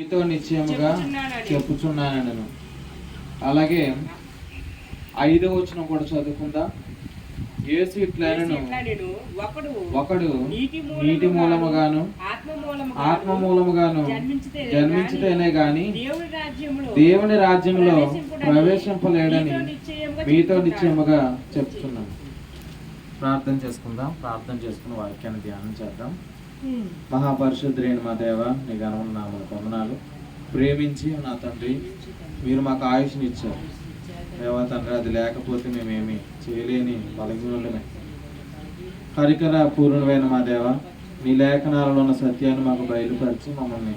మీతో నిశ్చయముగా చెప్పుచున్నానని. చెప్పుచున్నాను నేను అలాగే ఐదో వచనం కూడా చదువుకుందా? యేసు ఇట్లనను ఇట్లనెను, ఒకడు నీటి మూలముగాను ఆత్మ మూలముగాను జన్మించితేనే గాని దేవుని రాజ్యంలో ప్రవేశింపలేడని మీతో. నిశ్చయముగా చెప్తున్నాను ప్రార్థన చేసుకుందాం. ప్రార్థన చేసుకుని వాక్యాన్ని ధ్యానం చేద్దాం. మహాపరిశుద్ధులైన మా దేవ నీ గణములు నామల వందనాలు. ప్రేమించి నా తండ్రి మీరు మాకు ఆయుష్ని ఇచ్చారు. దేవా తండ్రి అది లేకపోతే మేమేమి చేయలేని బలహీనులమే. హరికర పూర్ణమైన మా దేవ నీ లేఖనాలలో ఉన్న సత్యాన్ని మాకు బయలుపరిచి మమ్మల్ని.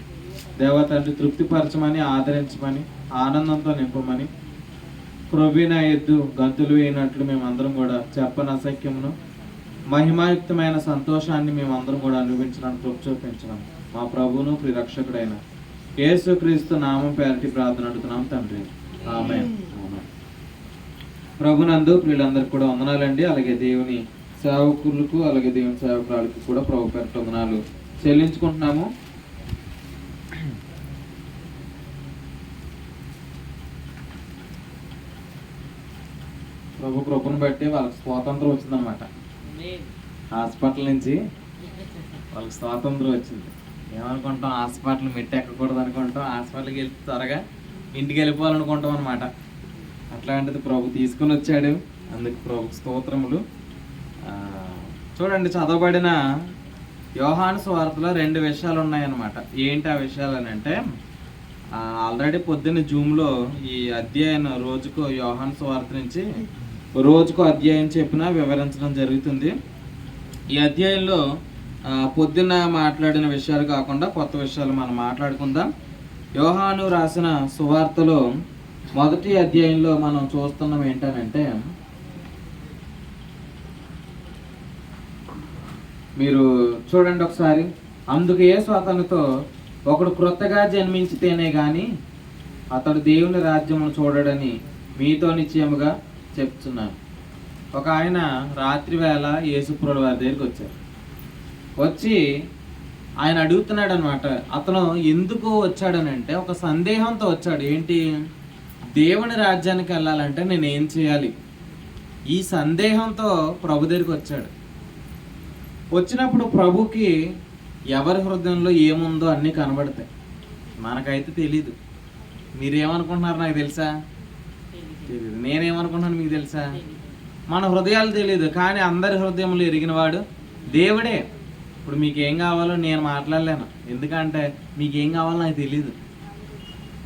దేవా తండ్రి తృప్తిపరచమని ఆదరించమని ఆనందంతో నింపమని. ప్రవీణ ఎద్దు గంతులు వేయినట్లు మేమందరం కూడా చెప్పని అసఖ్యమును మహిమాయుక్తమైన సంతోషాన్ని మేమందరం కూడా అనుభవించడానికి కృప చూపించడం మా ప్రభువును ప్రిరక్షకుడైన యేసు క్రీస్తు నామం పేరటి ప్రార్థన అడుగుతున్నాం తండ్రి. ఆమె ప్రభునందు ప్రియులందరికీ కూడా వందనాలండి. అలాగే దేవుని సేవకులకు అలాగే దేవుని సేవకురాలకు కూడా ప్రభు పేరట వందనాలు చెల్లించుకుంటున్నాము. ప్రభు కృపను బట్టి వాళ్ళకి స్వాతంత్రం వచ్చిందనమాట హాస్పిటల్ నుంచి వాళ్ళకి స్వాతంత్రం వచ్చింది. ఏమనుకుంటాం? హాస్పిటల్ మెట్టి ఎక్కకూడదు అనుకుంటాం. హాస్పిటల్కి వెళ్ళి త్వరగా ఇంటికి వెళ్ళిపోవాలనుకుంటాం అనమాట అట్లాంటిది ప్రభు తీసుకుని వచ్చాడు. అందుకు ప్రభు స్తోత్రములు. చూడండి చదవబడిన యోహాను స్వార్థలో రెండు విషయాలు ఉన్నాయన్నమాట. ఏంటి ఆ విషయాలు అని అంటే ఆల్రెడీ పొద్దున్న జూమ్లో ఈ అధ్యాయం రోజుకు యోహాను స్వార్థ నుంచి రోజుకు అధ్యాయం చెప్పిన వివరించడం జరుగుతుంది. ఈ అధ్యాయంలో పొద్దున్న మాట్లాడిన విషయాలు కాకుండా కొత్త విషయాలు మనం మాట్లాడుకుందాం. యోహాను రాసిన సువార్తలో మొదటి అధ్యాయంలో మనం చూస్తున్నాం ఏంటనంటే మీరు చూడండి ఒకసారి. అందుకు యేసు అతనితో ఒకడు క్రొత్తగా జన్మించితేనే కానీ అతడు దేవుని రాజ్యమును చూడడని మీతో నిశ్చయముగా చెప్తున్నాను. ఒక ఆయన రాత్రి వేళ వారి దగ్గరికి వచ్చారు. వచ్చి ఆయన అడుగుతున్నాడు అనమాట అతను ఎందుకు వచ్చాడనంటే ఒక సందేహంతో వచ్చాడు. ఏంటి? దేవుని రాజ్యానికి వెళ్ళాలంటే నేను ఏం చేయాలి? ఈ సందేహంతో ప్రభు దగ్గరికి వచ్చాడు. వచ్చినప్పుడు ప్రభుకి ఎవరి హృదయంలో ఏముందో అన్నీ కనబడతాయి. మనకైతే తెలీదు. మీరేమనుకుంటున్నారు నాకు తెలుసా? తెలీదు నేనేమనుకుంటున్నాను మీకు తెలుసా? మన హృదయాలు తెలియదు కానీ అందరి హృదయములు ఎరిగినవాడు దేవుడే. ఇప్పుడు మీకు ఏం కావాలో నేను మాట్లాడలేను. ఎందుకంటే మీకు ఏం కావాలో నాకు తెలియదు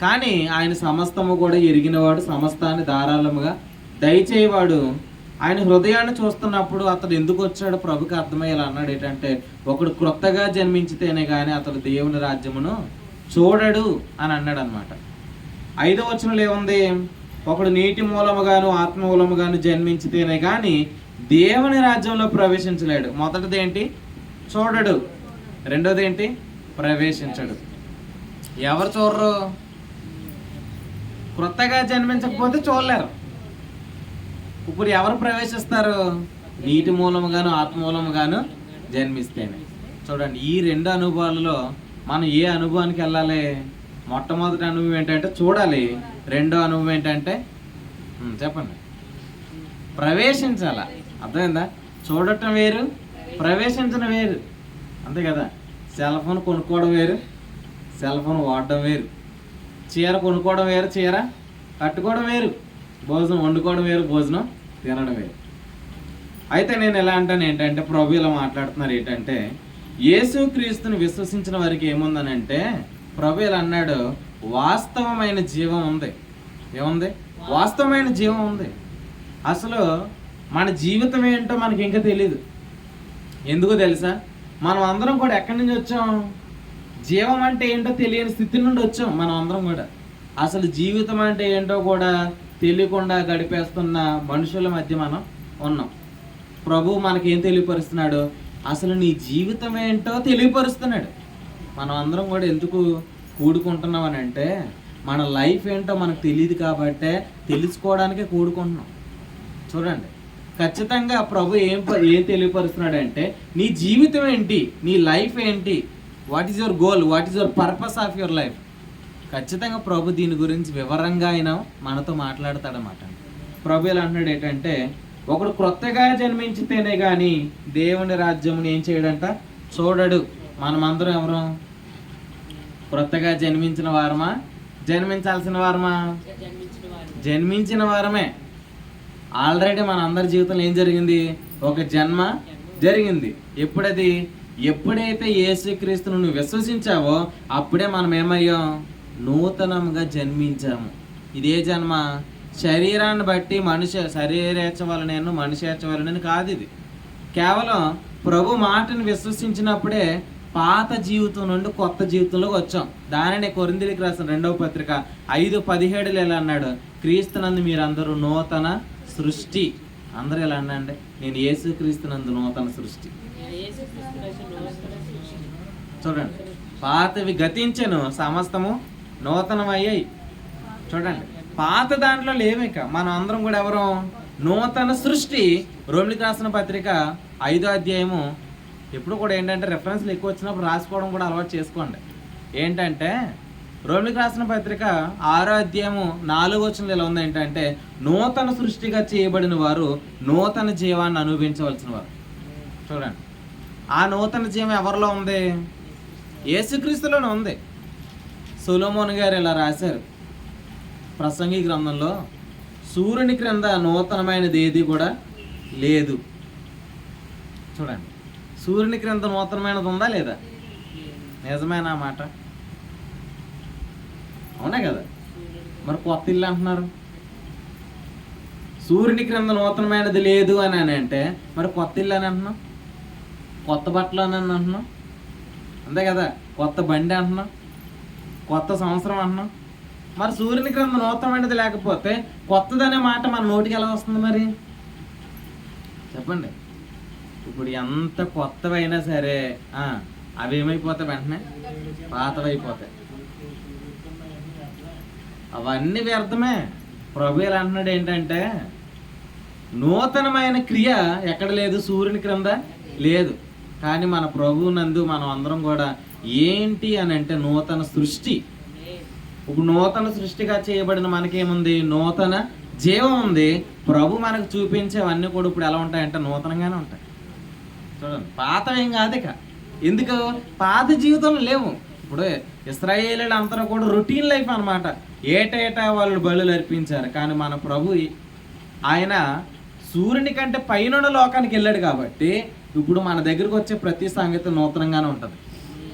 కానీ ఆయన సమస్తము కూడా ఎరిగినవాడు సమస్తాన్ని ధారాళముగా దయచేయవాడు. ఆయన హృదయాన్ని చూస్తున్నప్పుడు అతడు ఎందుకు వచ్చాడో ప్రభుకి అర్థమయ్యేలా అన్నాడు. ఏంటంటే ఒకడు క్రొత్తగా జన్మించితేనే కానీ అతడు దేవుని రాజ్యమును చూడడు అని అన్నాడు అనమాట ఐదో వచనంలో ఏముంది? ఒకడు నీటి మూలముగాను ఆత్మ మూలముగాను జన్మించితేనే కానీ దేవుని రాజ్యంలో ప్రవేశించలేడు. మొదటిది ఏంటి చూడడు. రెండోది ఏంటి ప్రవేశించడు. ఎవరు చూడరు? క్రొత్తగా జన్మించకపోతే చూడలేరు. ఇప్పుడు ఎవరు ప్రవేశిస్తారు? నీటి మూలముగాను ఆత్మ మూలముగాను జన్మిస్తేనే. చూడండి ఈ రెండు అనుభవాలలో మనం ఏ అనుభవానికి వెళ్ళాలి? మొట్టమొదటి అనుభవం ఏంటంటే చూడాలి. రెండో అనుభవం ఏంటంటే చెప్పండి. ప్రవేశించాల? అర్థమైందా? చూడటం వేరు ప్రవేశించడం వేరు. అంతే కదా? సెల్ ఫోన్ కొనుక్కోవడం వేరు సెల్ ఫోన్ వాడడం వేరు. చీర కొనుక్కోవడం వేరు చీర కట్టుకోవడం వేరు. భోజనం వండుకోవడం వేరు భోజనం తినడం వేరు. అయితే నేను ఎలా అంటాను ఏంటంటే ప్రభు ఇలా మాట్లాడుతున్నారు ఏంటంటే యేసుక్రీస్తుని విశ్వసించిన వారికి ఏముందని అంటే ప్రభు ఇలా అన్నాడు వాస్తవమైన జీవం ఉంది. ఏముంది? వాస్తవమైన జీవం ఉంది. అసలు మన జీవితం ఏంటో మనకి ఇంకా తెలియదు ఎందుకు తెలుసా? మనం అందరం కూడా ఎక్కడి నుంచి వచ్చాం? జీవం అంటే ఏంటో తెలియని స్థితి నుండి వచ్చాం మనం అందరం కూడా. అసలు జీవితం అంటే ఏంటో కూడా తెలియకుండా గడిపేస్తున్న మనుషుల మధ్య మనం ఉన్నాం. ప్రభు మనకేం తెలియపరుస్తున్నాడు? అసలు నీ జీవితం ఏంటో తెలియపరుస్తున్నాడు. మనం అందరం కూడా ఎందుకు కూడుకుంటున్నాం అని అంటే మన లైఫ్ ఏంటో మనకు తెలియదు కాబట్టే తెలుసుకోవడానికే కూడుకుంటున్నాం. చూడండి. ఖచ్చితంగా ప్రభు ఏం ఏం తెలియపరుస్తున్నాడు అంటే నీ జీవితం ఏంటి? నీ లైఫ్ ఏంటి? What is your goal? What is your purpose of your life? ఖచ్చితంగా ప్రభు దీని గురించి వివరంగా ఆయన మనతో మాట్లాడతాడనమాట ప్రభు ఎలా అంటున్నాడు ఏంటంటే ఒకడు క్రొత్తగా జన్మించితేనే కానీ దేవుని రాజ్యముని ఏం చేయడంట? చూడడు. మనమందరం ఎవరు? క్రొత్తగా జన్మించిన వారమా? జన్మించాల్సిన వారమా? జన్మించిన వారమే. ఆల్రెడీ మన అందరి జీవితంలో ఏం జరిగింది? ఒక జన్మ జరిగింది. ఎప్పుడది? ఎప్పుడైతే యేసుక్రీస్తును నువ్వు విశ్వసించావో అప్పుడే మనం ఏమయ్యాం నూతనంగా జన్మించాము. ఇదే జన్మ. శరీరాన్ని బట్టి మనిషి శరీరేచ్చ వలన మనిషేచ్చ వలన కాదు ఇది. కేవలం ప్రభు మాటను విశ్వసించినప్పుడే పాత జీవితం నుండి కొత్త జీవితంలోకి వచ్చాం. దానిని కొరిందిలికి రాసిన రెండవ పత్రిక ఐదు పదిహేడులు ఎలా అన్నాడు? క్రీస్తునందు మీరందరూ నూతన సృష్టి. అందరూ ఎలా అన్నాండి నేను యేసు క్రీస్తునందు నూతన సృష్టి. చూడండి. పాతవి గతించను సమస్తము నూతనమయ్యాయి. చూడండి. పాత దాంట్లో లేవిక మనం అందరం కూడా ఎవరం? నూతన సృష్టి. రోమిలికి రాసిన పత్రిక ఐదో అధ్యాయము ఎప్పుడు కూడా ఏంటంటే రెఫరెన్స్లు ఎక్కువ వచ్చినప్పుడు రాసుకోవడం కూడా అలవాటు చేసుకోండి. ఏంటంటే రోమిలికి రాసిన పత్రిక ఆరో అధ్యాయము నాలుగు వచ్చిన ఇలా ఉంది ఏంటంటే నూతన సృష్టిగా చేయబడిన వారు నూతన జీవాన్ని అనుభవించవలసిన వారు చూడండి. ఆ నూతన జీవం ఎవరిలో ఉంది? ఏసుక్రీస్తులోనే ఉంది. సులోమోన్ గారు ఇలా రాశారు. ప్రసంగి గ్రంథంలో సూర్యుని క్రింద నూతనమైనది ఏది కూడా లేదు. చూడండి. సూర్యుని క్రింద నూతనమైనది ఉందా లేదా? నిజమేనా మాట? అవునా కదా? మరి కొత్త ఇల్లు అంటున్నారు. సూర్యుని క్రింద నూతనమైనది లేదు అని అని అంటే మరి కొత్త ఇల్లు అని అంటున్నాం? కొత్త బట్టలు అని అని అంటున్నాం? అంతే కదా? కొత్త బండి అంటున్నాం? కొత్త సంవత్సరం అంటున్నాం? మరి సూర్యుని క్రింద నూతనమైనది లేకపోతే కొత్తదనే మాట మన నోటికి ఎలా వస్తుంది మరి? చెప్పండి. ఇప్పుడు ఎంత కొత్తవైనా సరే అవి ఏమైపోతాయి వెంటనే? పాతవైపోతాయి. అవన్నీ వ్యర్థమే. ప్రభు ఇలా అంటున్నాడు ఏంటంటే నూతనమైన క్రియ ఎక్కడ లేదు? సూర్యుని క్రింద లేదు. కానీ మన ప్రభువు నందు మనం అందరం కూడా ఏంటి అని అంటే నూతన సృష్టి. ఇప్పుడు నూతన సృష్టిగా చేయబడిన మనకేముంది? నూతన జీవం ఉంది. ప్రభు మనకు చూపించేవన్నీ కూడా ఇప్పుడు ఎలా ఉంటాయంటే నూతనంగానే ఉంటాయి. చూడండి పాతవేం కాదు ఇక. ఎందుకు? పాత జీవితంలో లేవు. ఇప్పుడు ఇస్రాయేలీలు అంతా కూడా రొటీన్ లైఫ్ అనమాట ఏటేటా వాళ్ళు బలులు అర్పించారు. కానీ మన ప్రభు ఆయన సూర్యుని కంటే పైన లోకానికి వెళ్ళాడు కాబట్టి ఇప్పుడు మన దగ్గరకు వచ్చే ప్రతి సంగతి నూతనంగానే ఉంటుంది.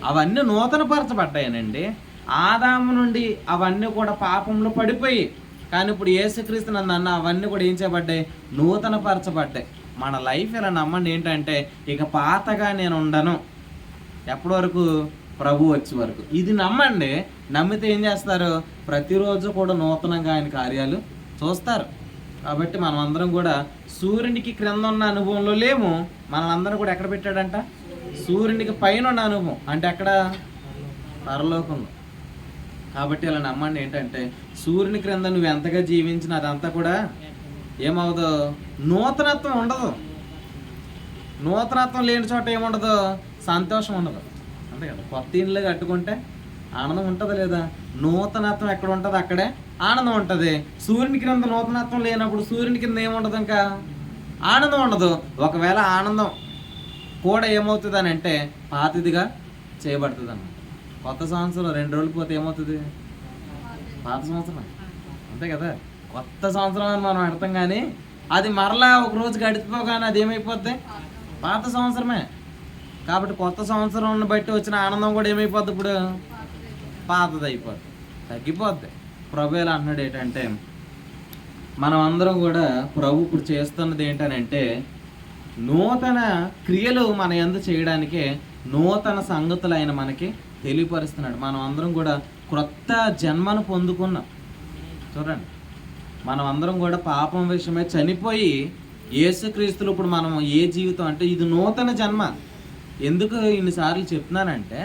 అవన్నీ నూతనపరచబడ్డాయనండి. ఆదాము నుండి అవన్నీ కూడా పాపంలో పడిపోయి కానీ ఇప్పుడు యేసుక్రీస్తు నన్ను అన్న అవన్నీ కూడా ఏం చేయబడ్డాయి? నూతనపరచబడ్డాయి. మన లైఫ్ ఇలా నమ్మండి ఏంటంటే ఇక పాతగా నేను ఉండను. ఎప్పటి వరకు? ప్రభు వచ్చే వరకు. ఇది నమ్మండి. నమ్మితే ఏం చేస్తారు? ప్రతిరోజు కూడా నూతనంగా ఆయన కార్యాలు చూస్తారు. కాబట్టి మనం అందరం కూడా సూర్యునికి క్రింద ఉన్న అనుభవంలో లేము. మనల్ని కూడా ఎక్కడ పెట్టాడంట? సూర్యునికి పైన ఉన్న అనుభవం. అంటే ఎక్కడ? పరలోకంలో కాబట్టి ఇలా నమ్మండి ఏంటంటే సూర్యుని క్రింద నువ్వు ఎంతగా జీవించిన అదంతా కూడా ఏమవుదో నూతనత్వం ఉండదు. నూతనత్వం లేని చోట ఏముండదు? సంతోషం ఉండదు. అంతే కదా? కొత్త ఇల్లు కట్టుకుంటే ఆనందం ఉంటుంది లేదా? నూతనత్వం ఎక్కడ ఉంటుంది? అక్కడే ఆనందం ఉంటుంది. సూర్యుని కింద నూతనత్వం లేనప్పుడు సూర్యుని కింద ఏముండదు ఇంకా? ఆనందం ఉండదు. ఒకవేళ ఆనందం కూడా ఏమవుతుంది అని అంటే పాతిదిగా చేయబడుతుంది అన్నమాట కొత్త సంవత్సరం రెండు రోజులు పోతే ఏమవుతుంది? పాత సంవత్సరం అంతే కదా? కొత్త సంవత్సరం అని మనం అర్థం కానీ అది మరలా ఒక రోజు గడిచిపోగానే అది ఏమైపోద్ది? పాత సంవత్సరమే. కాబట్టి కొత్త సంవత్సరం బట్టి వచ్చిన ఆనందం కూడా ఏమైపోద్ది ఇప్పుడు? పాతది అయిపోద్ది. తగ్గిపోద్ది. ప్రభు అంటున్నాడు ఏంటంటే మనం అందరం కూడా ప్రభు ఇప్పుడు చేస్తున్నది ఏంటనంటే నూతన క్రియలు మన ఎందు చేయడానికి నూతన సంగతులు ఆయన మనకి తెలియపరుస్తున్నాడు. మనం అందరం కూడా క్రొత్త జన్మను పొందుకున్నాం. చూడండి. మనం అందరం కూడా పాపం విషయమే చనిపోయి యేసుక్రీస్తులు ఇప్పుడు మనం ఏ జీవితం అంటే ఇది నూతన జన్మ. ఎందుకు ఇన్నిసార్లు చెప్తున్నానంటే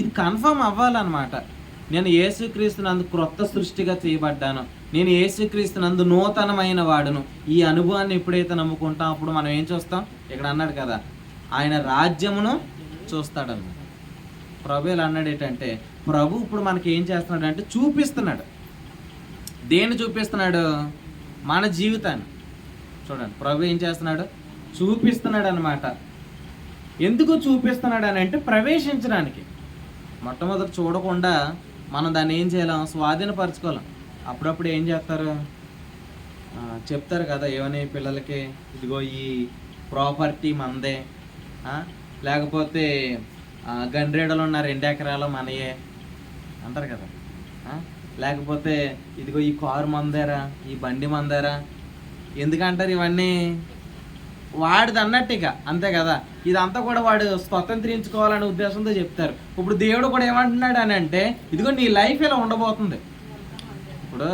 ఇది కన్ఫర్మ్ అవ్వాలన్నమాట. నేను యేసుక్రీస్తునందు క్రొత్త సృష్టిగా చేయబడ్డాను. నేను యేసుక్రీస్తునందు నూతనమైన వాడును. ఈ అనుభవాన్ని ఎప్పుడైతే నమ్ముకుంటాం అప్పుడు మనం ఏం చూస్తాం? ఇక్కడ అన్నాడు కదా ఆయన రాజ్యమును చూస్తాడన్నమాట. ప్రభు ఇలా అన్నాడు ఏంటంటే ప్రభు ఇప్పుడు మనకి ఏం చేస్తున్నాడు అంటే చూపిస్తున్నాడు. దేన్ని చూపిస్తున్నాడు? మన జీవితాన్ని. చూడండి ప్రభు ఏం చేస్తున్నాడు? చూపిస్తున్నాడు అనమాట ఎందుకు చూపిస్తున్నాడు అని అంటే ప్రవేశించడానికి. మొట్టమొదటి చూడకుండా మనం దాన్ని ఏం చేయలేం? స్వాధీనపరచుకోలేం అప్పుడప్పుడు ఏం చేస్తారు? చెప్తారు కదా ఏమని పిల్లలకి ఇదిగో ఈ ప్రాపర్టీ మందే. లేకపోతే గండ్రేడలు ఉన్న రెండు ఎకరాలు మనయే. అంటారు కదా. లేకపోతే ఇదిగో ఈ కారు మందారా ఈ బండి మందారా? ఎందుకంటారు ఇవన్నీ? వాడిది అన్నట్టు ఇక అంతే కదా? ఇదంతా కూడా వాడు స్వతంత్రించుకోవాలనే ఉద్దేశంతో చెప్తారు. ఇప్పుడు దేవుడు కూడా ఏమంటున్నాడు అని అంటే ఇదిగో నీ లైఫ్ ఇలా ఉండబోతుంది. ఇప్పుడు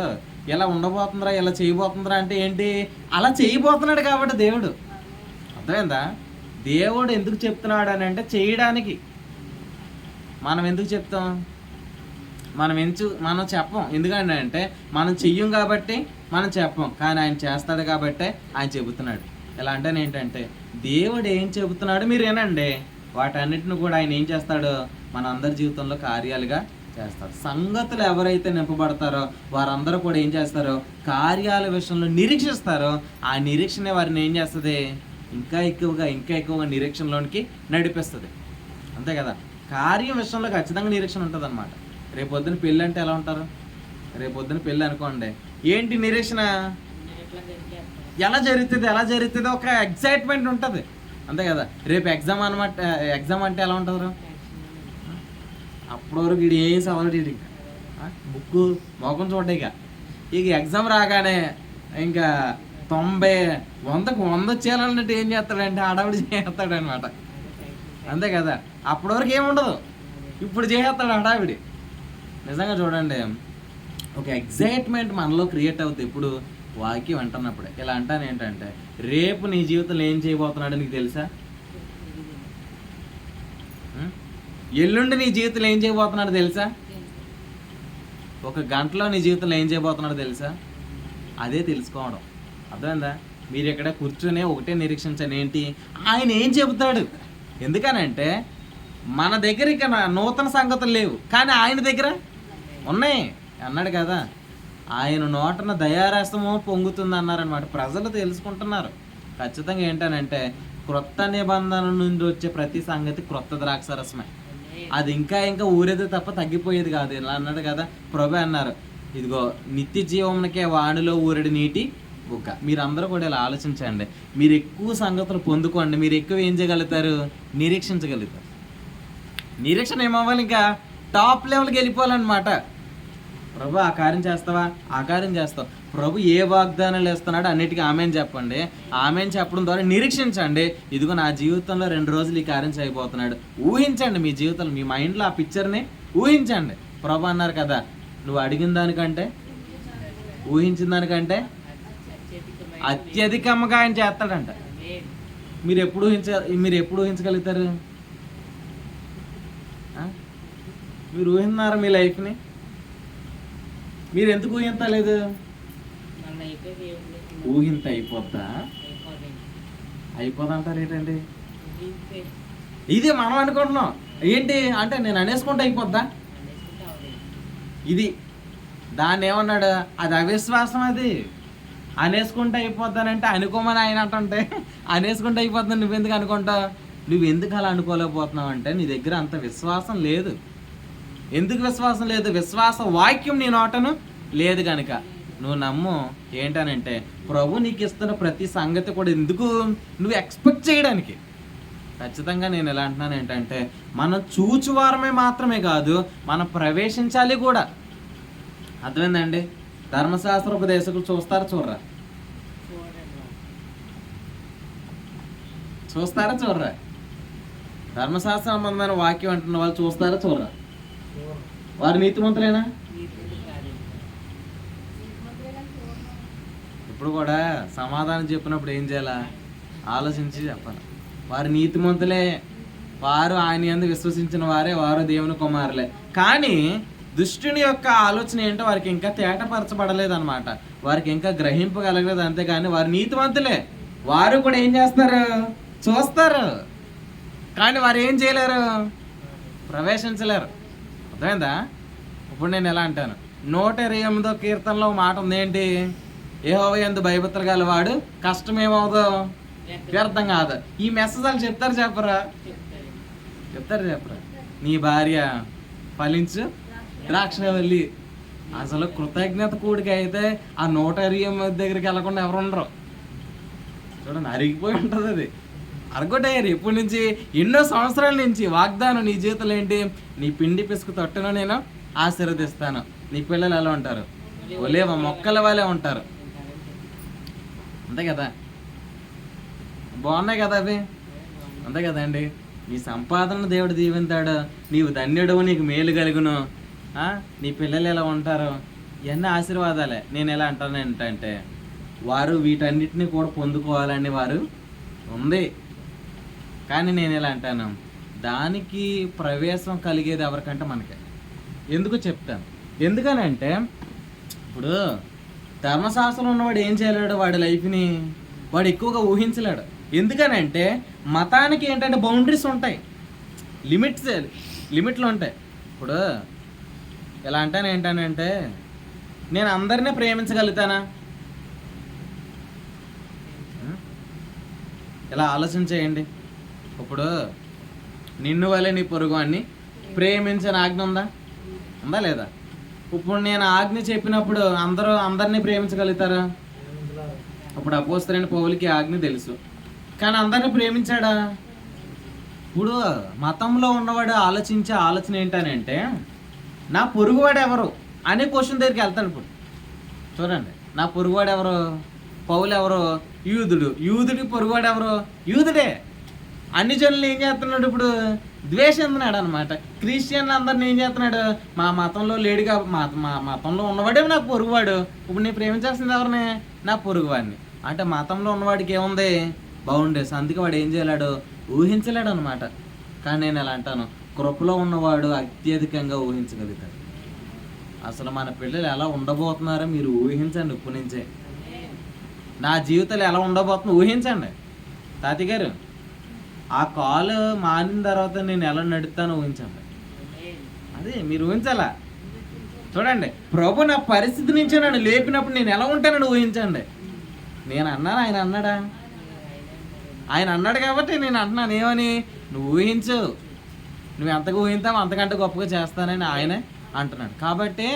ఇలా ఉండబోతుందిరా ఇలా చేయబోతుందిరా అంటే ఏంటి? అలా చేయబోతున్నాడు కాబట్టి దేవుడు. అర్థమైందా? దేవుడు ఎందుకు చెప్తున్నాడు అని అంటే చేయడానికి. మనం ఎందుకు చెప్తాం? మనం ఎంచు మనం చెప్పం. ఎందుకంటే అంటే మనం చెయ్యం కాబట్టి మనం చెప్పం. కానీ ఆయన చేస్తాడు కాబట్టి ఆయన చెబుతున్నాడు. ఎలా అంటే ఏంటంటే దేవుడు ఏం చెబుతున్నాడు మీరు ఏనండి వాటన్నిటిని కూడా ఆయన ఏం చేస్తాడు? మన అందరి జీవితంలో కార్యాలుగా చేస్తారు సంగతులు ఎవరైతే నింపబడతారో వారందరూ కూడా ఏం చేస్తారో కార్యాల విషయంలో నిరీక్షిస్తారో. ఆ నిరీక్షణ వారిని ఏం చేస్తుంది? ఇంకా ఎక్కువగా ఇంకా ఎక్కువగా నిరీక్షణలోనికి నడిపిస్తుంది. అంతే కదా? కార్యం విషయంలో ఖచ్చితంగా నిరీక్షణ ఉంటుంది అనమాట రేపొద్దున పెళ్ళి అంటే ఎలా ఉంటారు? రేపొద్దున పెళ్ళి అనుకోండి. ఏంటి నిరీక్షణ? ఎలా జరుగుతుంది ఎలా జరుగుతుంది? ఒక ఎక్సైట్మెంట్ ఉంటుంది. అంతే కదా. రేపు ఎగ్జామ్ అనమాట ఎగ్జామ్ అంటే ఎలా ఉంటారు? అప్పటి వరకు ఇది ఏం సవాలు ఇక. బుక్ మొఖం చూడే ఇక. ఇక ఎగ్జామ్ రాగానే ఇంకా తొంభై వందకు వంద వచ్చేయాలన్నట్టు ఏం చేస్తాడంటే ఆడవిడ చేస్తాడనమాట అంతే కదా. అప్పటి వరకు ఏముండదు ఇప్పుడు చేస్తాడు హడావిడి. నిజంగా చూడండి ఒక ఎగ్జైట్మెంట్ మనలో క్రియేట్ అవుతుంది ఇప్పుడు వాక్యం అంటున్నప్పుడు. ఇలా అంటాను ఏంటంటే రేపు నీ జీవితంలో ఏం చేయబోతున్నాడో నీకు తెలుసా? ఎల్లుండి నీ జీవితంలో ఏం చేయబోతున్నాడో తెలుసా? ఒక గంటలో నీ జీవితంలో ఏం చేయబోతున్నాడో తెలుసా? అదే తెలుసుకోవడం. అర్థమైందా? మీరు ఇక్కడ కూర్చొని ఒకటే నిరీక్షించండి ఏంటి? ఆయన ఏం చెబుతాడు? ఎందుకనంటే మన దగ్గర ఇక నూతన సంగతులు లేవు. కానీ ఆయన దగ్గర ఉన్నాయి. అన్నాడు కదా. ఆయన నోటన దయారసము పొంగుతుంది అన్నారనమాట ప్రజలు తెలుసుకుంటున్నారు. ఖచ్చితంగా ఏంటనంటే క్రొత్త నిబంధన నుండి వచ్చే ప్రతి సంగతి క్రొత్త ద్రాక్షరసమే. అది ఇంకా ఇంకా ఊరేది తప్ప తగ్గిపోయేది కాదు. ఇలా అన్నాడు కదా. ప్రభు అన్నారు ఇదిగో నిత్య జీవమునకే వాణిలో ఊరడి నీటి బుగ్గ మీరందరూ కూడా ఇలా ఆలోచించండి. మీరు ఎక్కువ సంగతులు పొందుకోండి. మీరు ఎక్కువ ఏం చేయగలుగుతారు? నిరీక్షించగలుగుతారు. నిరీక్షణ ఏమవ్వాలి ఇంకా? టాప్ లెవెల్కి వెళ్ళిపోవాలన్నమాట. ప్రభు ఆ కార్యం చేస్తావా? ఆ కార్యం చేస్తావు. ప్రభు ఏ వాగ్దానాలు ఇస్తున్నాడో అన్నిటికీ ఆమెను చెప్పండి. ఆమెను చెప్పడం ద్వారా నిరీక్షించండి. ఇదిగో నా జీవితంలో రెండు రోజులు ఈ కార్యం చేయబోతున్నాడు. ఊహించండి మీ జీవితంలో మీ మైండ్లో ఆ పిక్చర్ని ఊహించండి. ప్రభు అన్నారు కదా నువ్వు అడిగిన దానికంటే ఊహించిన దానికంటే అత్యధికంగా ఆయన చేస్తాడంట. మీరు ఎప్పుడు ఊహించ మీరు ఎప్పుడు ఊహించగలుగుతారు? మీరు ఊహిస్తున్నారు మీ లైఫ్ని? మీరు ఎందుకు ఊహించలేదు ఊహింత అయిపోద్దా? అయిపోదంటారు ఏంటండి ఇది మనం అనుకుంటున్నాం. ఏంటి అంటే నేను అనేసుకుంటే అయిపోద్దా? ఇది దాన్ని ఏమన్నాడు? అది అవిశ్వాసం అది. అనేసుకుంటే అయిపోద్దానంటే అనుకోమని ఆయన అంటుంటే అనేసుకుంటే అయిపోద్దా నువ్వెందుకు అనుకుంటావు? నువ్వు ఎందుకు అలా అనుకోలేకపోతున్నావు? అంటే నీ దగ్గర అంత విశ్వాసం లేదు. ఎందుకు విశ్వాసం లేదు? విశ్వాస వాక్యం నీ నోటను లేదు కనుక నువ్వు నమ్ము. ఏంటనంటే ప్రభు నీకు ఇస్తున్న ప్రతి సంగతి కూడా ఎందుకు? నువ్వు ఎక్స్పెక్ట్ చేయడానికి. ఖచ్చితంగా నేను ఎలా అంటున్నాను ఏంటంటే మనం చూచువారమే మాత్రమే కాదు మనం ప్రవేశించాలి కూడా. అర్థమైందండి? ధర్మశాస్త్ర ఉపదేశకులు చూస్తారా చూడరా? చూస్తారా చూడరా? ధర్మశాస్త్ర సంబంధమైన వాక్యం అంటున్న వాళ్ళు చూస్తారా చూడరా? వారు నీతిమంతులేనా? ఇప్పుడు కూడా సమాధానం చెప్పినప్పుడు ఏం చేయాలా? ఆలోచించి చెప్పాలి. వారు నీతిమంతులే. వారు ఆయన యందు విశ్వసించిన వారే వారు దేవుని కుమారులే. కానీ దుష్టుని యొక్క ఆలోచన ఏంటో వారికి ఇంకా తేటపరచబడలేదు అనమాట వారికి ఇంకా గ్రహింపగలగలేదు అంతేగాని వారు నీతివంతులే వారు కూడా ఏం చేస్తారు? చూస్తారు. కానీ వారు ఏం చేయలేరు? ప్రవేశించలేరు. అర్థమైందా? ఇప్పుడు నేను ఎలా అంటాను? నూట ఇరవై ఎనిమిదో కీర్తనలో మాట ఉంది ఏంటి? ఏహోవ ఎందు భయభత్తులు గలవాడు కష్టం ఏమవుదో వ్యర్థం కాదు. ఈ మెసేజ్ వాళ్ళు చెప్తారు చెప్పరా? చెప్తారు చెప్పరా? నీ భార్య ఫలించు ద్రాక్షవల్లి. అసలు కృతజ్ఞత కూడిక అయితే ఆ నూట ఇరవై ఎనిమిది దగ్గరికి వెళ్ళకుండా ఎవరు ఉండరు. చూడండి అరిగిపోయి ఉంటుంది అది. అరగొట్టయ్యారు. ఎప్పటి నుంచి ఎన్నో సంవత్సరాల నుంచి వాగ్దానం నీ జీవితంలో ఏంటి నీ పిండి పిసుకు తొట్టను నేను ఆశీర్వదిస్తాను. నీ పిల్లలు ఎలా ఉంటారు? ఒలేవ మొక్కల వాళ్ళే ఉంటారు. అంతే కదా? బాగున్నాయి కదా అవి? అంతే కదండి నీ సంపాదన దేవుడు దీవెంతాడు నీవు ధన్యుడు నీకు మేలు కలుగును. నీ పిల్లలు ఎలా ఉంటారు? ఇవన్నీ ఆశీర్వాదాలే. నేను ఎలా అంటాను ఏంటంటే వారు వీటన్నిటిని కూడా పొందుకోవాలని వారు ఉంది. కానీ నేను ఎలా అంటాను? దానికి ప్రవేశం కలిగేది ఎవరికంటే మనకే. ఎందుకు చెప్తాను? ఎందుకనంటే ఇప్పుడు ధర్మశాస్త్రం ఉన్నవాడు ఏం చేయలేడు వాడి లైఫ్ని? వాడు ఎక్కువగా ఊహించలేడు. ఎందుకనంటే మతానికి ఏంటంటే బౌండరీస్ ఉంటాయి. లిమిట్స్ లిమిట్లు ఉంటాయి. ఇప్పుడు ఎలా అంటాను ఏంటనంటే నేను అందరినీ ప్రేమించగలుగుతానా? ఇలా ఆలోచన చేయండి. ఇప్పుడు నిన్ను వలె నీ పొరుగు అని ప్రేమించని ఆజ్ఞ ఉందా? ఉందా లేదా? ఇప్పుడు నేను ఆజ్ఞ చెప్పినప్పుడు అందరూ అందరినీ ప్రేమించగలుగుతారా? ఇప్పుడు అపోస్తరైన పౌలకి ఆజ్ఞ తెలుసు. కానీ అందరిని ప్రేమించాడా? ఇప్పుడు మతంలో ఉన్నవాడు ఆలోచించే ఆలోచన ఏంటనంటే నా పొరుగువాడు ఎవరు అనే క్వశ్చన్ దగ్గరికి వెళ్తాడు ఇప్పుడు. చూడండి నా పొరుగువాడు ఎవరు? పౌలు ఎవరు? యూదుడు. యూదుడి పొరుగువాడు ఎవరు? యూదుడే. అన్ని జనులు ఏం చేస్తున్నాడు ఇప్పుడు? ద్వేషిస్తున్నాడు అనమాట క్రిస్టియన్లు అందరిని ఏం చేస్తున్నాడు? మా మతంలో లేడుగా మా మా మతంలో ఉన్నవాడే నా పొరుగువాడు. ఇప్పుడు నేను ప్రేమించాల్సింది ఎవరిని? నా పొరుగువాడిని. అంటే మతంలో ఉన్నవాడికి ఏముంది? బౌండరీస్ అందుకే వాడు ఏం చేయలేడు? ఊహించలేడు అనమాట కానీ నేను ఎలా అంటాను? కృపలో ఉన్నవాడు అత్యధికంగా ఊహించగలుగుతాడు. అసలు మన పిల్లలు ఎలా ఉండబోతున్నారో మీరు ఊహించండి ఇప్పటి నుంచే. నా జీవితంలో ఎలా ఉండబోతుందో ఊహించండి. తాతి గారు ఆ కాలు మానిన తర్వాత నేను ఎలా నడుతానో ఊహించండి. అదే మీరు ఊహించాలా? చూడండి ప్రభు నా పరిస్థితి నుంచి నన్ను లేపినప్పుడు నేను ఎలా ఉంటానని ఊహించండి. నేను అన్నాను? ఆయన అన్నాడా? ఆయన అన్నాడు కాబట్టి నేను అంటున్నాను ఏమని? నువ్వు ఊహించు. నువ్వు ఎంతగా ఊహించావు అంతకంటే గొప్పగా చేస్తానని ఆయనే అంటున్నాడు. కాబట్టి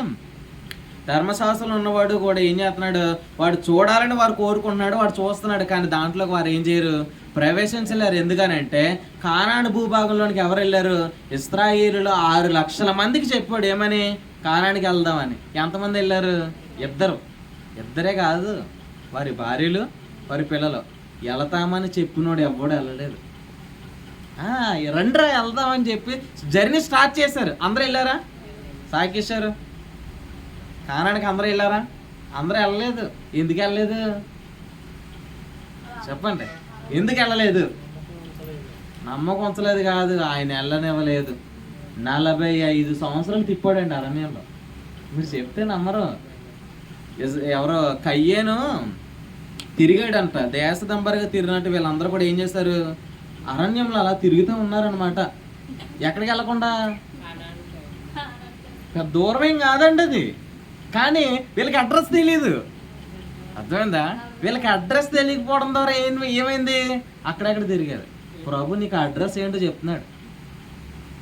ధర్మశాస్త్రం ఉన్నవాడు కూడా ఏం చేస్తున్నాడు? వాడు చూడాలని వారు కోరుకుంటున్నాడు వాడు చూస్తున్నాడు కానీ దాంట్లోకి వారు ఏం చేయరు? ప్రవేశించలేరు. ఎందుకనంటే కానాడు భూభాగంలోనికి ఎవరు వెళ్ళారు? ఇస్రాయిలులో ఆరు లక్షల మందికి చెప్పాడు. ఏమని? కానానికి వెళ్దామని. ఎంతమంది వెళ్ళారు? ఇద్దరు. ఇద్దరే కాదు. వారి భార్యలు వారి పిల్లలు. వెళతామని చెప్పినోడు ఎవ్వడు వెళ్ళలేదు. ఆ, రండిరా వెళ్దామని చెప్పి జర్నీ స్టార్ట్ చేశారు. అందరూ వెళ్ళారా? సాకేశారు. కానానికి అందరూ వెళ్ళారా? అందరూ వెళ్ళలేదు. ఎందుకు వెళ్ళలేదు? చెప్పండి. ఎందుకు వెళ్ళలేదు? నమ్మకం ఉంచలేదు కాదు ఆయన వెళ్ళనివ్వలేదు. నలభై ఐదు సంవత్సరాలు తిప్పాడండి అరణ్యంలో. మీరు చెప్తే నమ్మరు. ఎవరో కయ్యేను తిరిగాడంట. దేశదంబరిగా తిరిగినట్టు వీళ్ళందరూ కూడా ఏం చేశారు? అరణ్యంలో అలా తిరుగుతూ ఉన్నారనమాట ఎక్కడికి వెళ్ళకుండా? దూరం ఏం కాదండి అది. కానీ వీళ్ళకి అడ్రస్ తెలియదు అర్థమైందా? వీళ్ళకి అడ్రస్ తెలియకపోవడం ద్వారా ఏం ఏమైంది? అక్కడక్కడ తిరిగారు. ప్రభు నీకు అడ్రస్ ఏంటో చెప్తున్నాడు.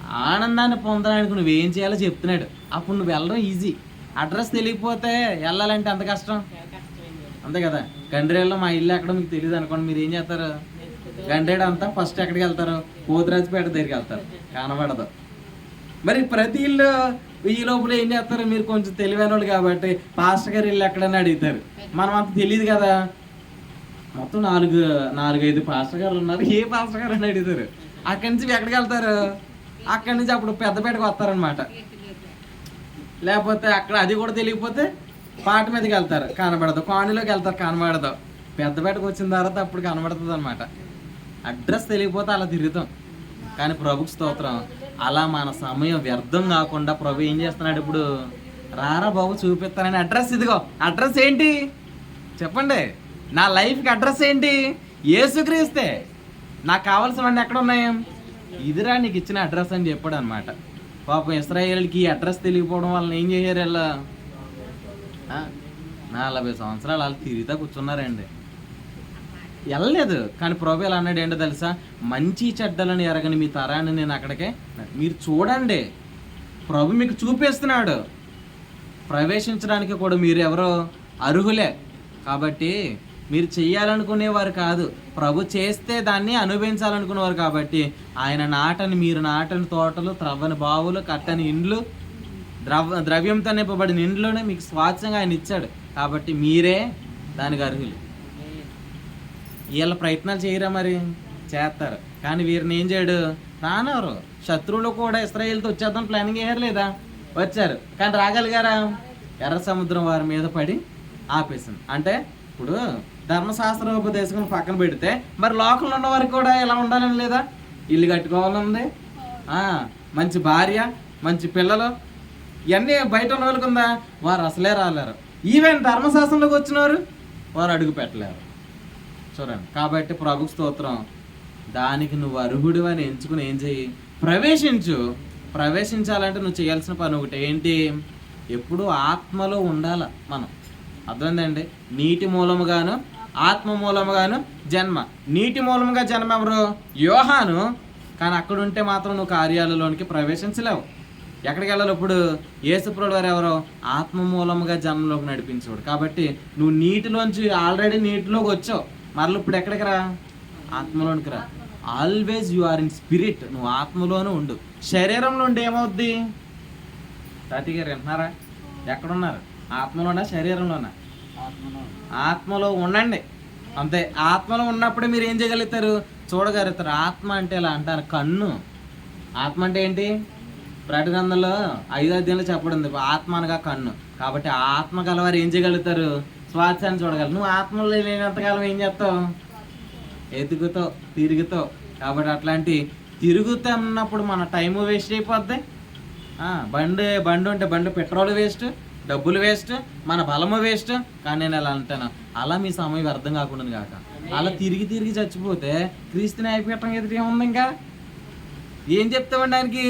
ఆనందాన్ని పొందడానికి నువ్వేం చేయాలో చెప్తున్నాడు. అప్పుడు నువ్వు వెళ్ళడం ఈజీ అడ్రస్ తెలియకపోతే వెళ్ళాలంటే అంత కష్టం? అంతే కదా. గండ్రేళ్ళలో మా ఇల్లు ఎక్కడ మీకు తెలియదు అనుకోండి మీరు ఏం చేస్తారు? గండ్రేడు అంతా ఫస్ట్ ఎక్కడికి వెళ్తారు? కోతిరాజుపేట దగ్గరికి వెళ్తారు. కనబడదు. మరి ప్రతి ఇల్లు ఈ లోపల ఏం చేస్తారు? మీరు కొంచెం తెలివైన వాళ్ళు కాబట్టి పాస్టర్ గారు వెళ్ళి ఎక్కడైనా అడుగుతారు. మనం అంత తెలియదు కదా? మొత్తం నాలుగు నాలుగైదు పాస్టర్ గారు ఉన్నారు. ఏ పాస్టర్ గారు అని అడుగుతారు? అక్కడి నుంచి ఎక్కడికి వెళ్తారు? అక్కడి నుంచి అప్పుడు పెద్దపేటకు వస్తారనమాట లేకపోతే అక్కడ అది కూడా తెలియకపోతే పాట మీదకి వెళ్తారు. కనబడదు. కాణిలోకి వెళ్తారు. కనబడదు. పెద్దపేటకు వచ్చిన తర్వాత అప్పుడు కనబడుతుంది అనమాట అడ్రస్ తెలియకపోతే అలా తిరుగుతాం. కానీ ప్రభుకి స్తోత్రం. అలా మన సమయం వ్యర్థం కాకుండా ప్రభు ఏం చేస్తున్నాడు ఇప్పుడు? రారా బాబు చూపిస్తానని అడ్రస్ ఇదిగో. అడ్రస్ ఏంటి? చెప్పండి. నా లైఫ్కి అడ్రస్ ఏంటి? ఏసుక్రీస్తే నాకు కావాల్సినవన్నీ ఎక్కడ ఉన్నాయి? ఇదిరా నీకు ఇచ్చిన అడ్రస్ అని చెప్పాడు అనమాట పాపం ఇస్రాయేల్కి ఈ అడ్రస్ తెలియకపోవడం వల్ల ఏం చేశారు వీళ్ళు? నలభై సంవత్సరాలు వాళ్ళు తిరిగితే కూర్చున్నారండి. వెళ్ళలేదు. కానీ ప్రభు ఎలా అన్నాడు ఏంటో తెలుసా? మంచి చెడ్డలను ఎరగని మీ తరాన్ని నేను అక్కడికే మీరు చూడండి. ప్రభు మీకు చూపిస్తున్నాడు. ప్రవేశించడానికి కూడా మీరు ఎవరో అర్హులే. కాబట్టి మీరు చేయాలనుకునేవారు కాదు. ప్రభు చేస్తే దాన్ని అనుభవించాలనుకునేవారు కాబట్టి ఆయన నాటని మీరు నాటని తోటలు త్రవ్వని బావులు కట్టని ఇండ్లు ద్రవ ద్రవ్యంతో నింపబడిన ఇండ్లోనే మీకు స్వాచ్ఛంగా ఆయన ఇచ్చాడు. కాబట్టి మీరే దానికి అర్హులు. వీళ్ళ ప్రయత్నాలు చేయరా మరి? చేస్తారు. కానీ వీరిని ఏం చేయడు? రానవరు. శత్రువులు కూడా ఇస్రాయేల్తో వచ్చేద్దాం ప్లానింగ్ వేయరు లేదా వచ్చారు. కానీ రాగలిగారా? ఎర్ర సముద్రం వారి మీద పడి ఆపేసింది. అంటే ఇప్పుడు ధర్మశాస్త్ర ఉపదేశం పక్కన పెడితే మరి లోకంలో ఉన్న వారికి కూడా ఇలా ఉండాలని లేదా? ఇల్లు కట్టుకోవాలంది మంచి భార్య మంచి పిల్లలు ఇవన్నీ బయట ఉన్న వాళ్ళకి ఉందా వారు అసలే రాలేరు. ఈవెన్ ధర్మశాస్త్రంలోకి వచ్చినవారు వారు అడుగు పెట్టలేరు. చూడండి. కాబట్టి ప్రభు స్తోత్రం. దానికి నువ్వు అర్హుడు అని ఎంచుకుని ఏం చెయ్యి? ప్రవేశించు. ప్రవేశించాలంటే నువ్వు చేయాల్సిన పని ఒకటి ఏంటి? ఎప్పుడు ఆత్మలో ఉండాల మనం. అర్థమైందండి? నీటి మూలముగాను ఆత్మ మూలముగాను జన్మ. నీటి మూలముగా జన్మ ఎవరు? యోహాను. కానీ అక్కడ ఉంటే మాత్రం నువ్వు కార్యాలలోనికి ప్రవేశించలేవు. ఎక్కడికి వెళ్ళాలి ఇప్పుడు? యేసుప్రుడు వారు ఎవరో? ఆత్మ మూలముగా జన్మలోకి నడిపించేవాడు. కాబట్టి నువ్వు నీటిలోంచి ఆల్రెడీ నీటిలోకి వచ్చావు. మరలు ఇప్పుడు ఎక్కడికి రా? ఆత్మలోనికి రా. Always you are in spirit నువ్వు ఆత్మలోనే ఉండు. శరీరంలో ఉండి ఏమవుద్ది? తాతి గారు వింటున్నారా? ఎక్కడున్నారు? ఆత్మలోనా? శరీరంలోనా? ఆత్మలో ఉండండి. అంతే. ఆత్మలో ఉన్నప్పుడే మీరు ఏం చేయగలుగుతారు? చూడగలుగుతారు. ఆత్మ అంటే ఇలా అంటారు? కన్ను. ఆత్మ అంటే ఏంటి? ప్రకటనలో ఐదో అధ్యాయంలో చెప్పడం ఆత్మ అనగా కన్ను. కాబట్టి ఆత్మ గలవారు ఏం చేయగలుగుతారు? స్వాస్థ్యాన్ని చూడగలరు. నువ్వు ఆత్మలో లేనంతకాలం ఏం చేస్తావు? ఎదుగుతో తిరుగుతో కాబట్టి అట్లాంటి తిరుగుతున్నప్పుడు మన టైము వేస్ట్ అయిపోద్ది. బండి బండి ఉంటే బండి పెట్రోల్ వేస్ట్ డబ్బులు వేస్ట్ మన బలము వేస్ట్. కానీ నేను ఎలా అంటాను అలా మీ సమయం వ్యర్థం కాకుండా కాక. అలా తిరిగి తిరిగి చచ్చిపోతే క్రీస్తుని అయిపోయటం ఎదురు ఏముంది ఇంకా? ఏం చెప్తామండి ఆయనకి?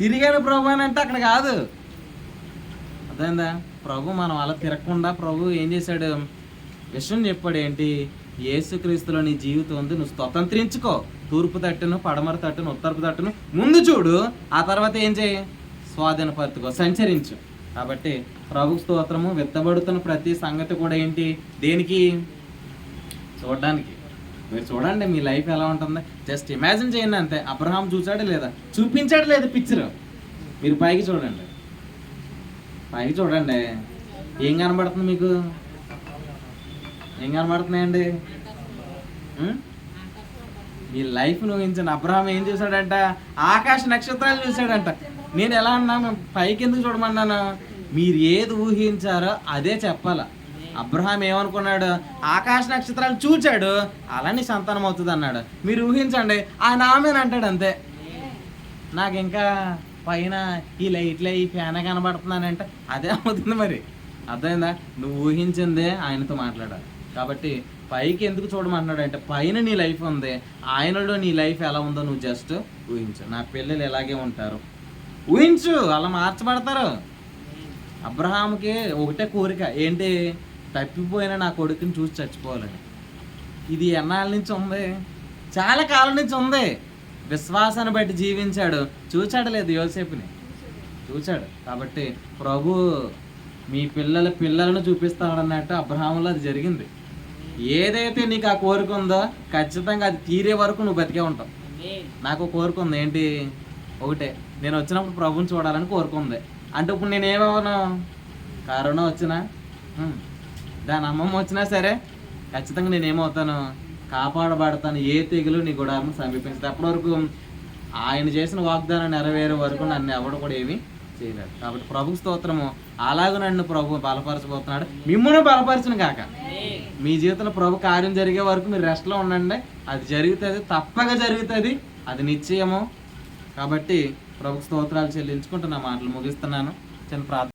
తిరిగాడు ప్రభు అని అంటే అక్కడ కాదు. అర్థమైందా? ప్రభు మనం అలా తిరగకుండా ప్రభు ఏం చేశాడు? విషయం చెప్పాడు ఏంటి యేసుక్రీస్తులో నీ జీవితం ఉంది నువ్వు స్వతంత్రించుకో. తూర్పు తట్టును పడమర తట్టును ఉత్తరపు తట్టును. ముందు చూడు ఆ తర్వాత ఏం చేయి? స్వాధీనపరుతుకో సంచరించు. కాబట్టి ప్రభు స్తోత్రము విత్తబడుతున్న ప్రతి సంగతి కూడా ఏంటి? దేనికి? చూడడానికి. మీరు చూడండి మీ లైఫ్ ఎలా ఉంటుంది? జస్ట్ ఇమాజిన్ చేయండి అంతే. అబ్రహాం చూసాడు లేదా? చూపించాడు లేదు పిక్చర్? మీరు పైకి చూడండి. పైకి చూడండి. ఏం కనబడుతుంది మీకు? ఏం కనబడుతున్నాయండి? మీ లైఫ్ ఊహించండి. అబ్రహం ఏం చూసాడంట ఆకాశ నక్షత్రాలు చూసాడంట నేను ఎలా అన్నా పైకి ఎందుకు చూడమన్నాను? మీరు ఏది ఊహించారో అదే చెప్పాల. అబ్రహాం ఏమనుకున్నాడు? ఆకాశ నక్షత్రాలు చూచాడు. అలానే సంతానం అవుతుంది అన్నాడు. మీరు ఊహించండి ఆయన ఆమెను అంటాడు అంతే. నాకు ఇంకా పైన ఈ లైట్లే ఈ ఫ్యాన్ కనబడుతున్నానంటే అదే అవుతుంది మరి. అర్థమైందా? నువ్వు ఊహించిందే ఆయనతో మాట్లాడాలి. కాబట్టి పైకి ఎందుకు చూడమంటున్నాడు అంటే పైన నీ లైఫ్ ఉంది ఆయనలో నీ లైఫ్ ఎలా ఉందో నువ్వు జస్ట్ ఊహించు. నా పిల్లలు ఎలాగే ఉంటారు. ఊహించు అలా మార్చబడతారు. అబ్రహాంకి ఒకటే కోరిక ఏంటి? తప్పిపోయిన నా కొడుకుని చూసి చచ్చిపోవాలని. ఇది ఎన్నాళ్ళ నుంచి ఉంది? చాలా కాలం నుంచి ఉంది. విశ్వాసాన్ని బట్టి జీవించాడు. చూచాడు లేదు యోసేపుని. చూచాడు. కాబట్టి ప్రభు మీ పిల్లల పిల్లలను చూపిస్తాడన్నట్టు అబ్రహాంలో అది జరిగింది. ఏదైతే నీకు ఆ కోరిక ఉందో ఖచ్చితంగా అది తీరే వరకు నువ్వు బతికే ఉంటావు. నాకు కోరిక ఉంది. ఏంటి? ఒకటే. నేను వచ్చినప్పుడు ప్రభుని చూడాలని కోరిక ఉంది. అంటే ఇప్పుడు నేను ఏమవను కరోనా వచ్చినా? దాని అమ్మమ్మ వచ్చినా సరే ఖచ్చితంగా నేనేమవుతాను కాపాడబడతాను. ఏ తెగులు నీ గుడారం సమీపించదు. అప్పటి వరకు ఆయన చేసిన వాగ్దానం నెరవేరే వరకు నన్ను ఎవడు కూడా ఏమీ చేయలేదు కాబట్టి ప్రభు స్తోత్రము. అలాగ నన్ను ప్రభు బలపరచబోతున్నాడు. మిమ్మల్ని బలపరచను కాక మీ జీవితంలో ప్రభు కార్యం జరిగే వరకు మీరు రెస్ట్లో ఉండండి. అది జరుగుతుంది తప్పక జరుగుతుంది. అది నిశ్చయము. కాబట్టి ప్రభు స్తోత్రాలు చెల్లించుకుంటూ నా మాటలు ముగిస్తున్నాను. చిన్న ప్రార్థన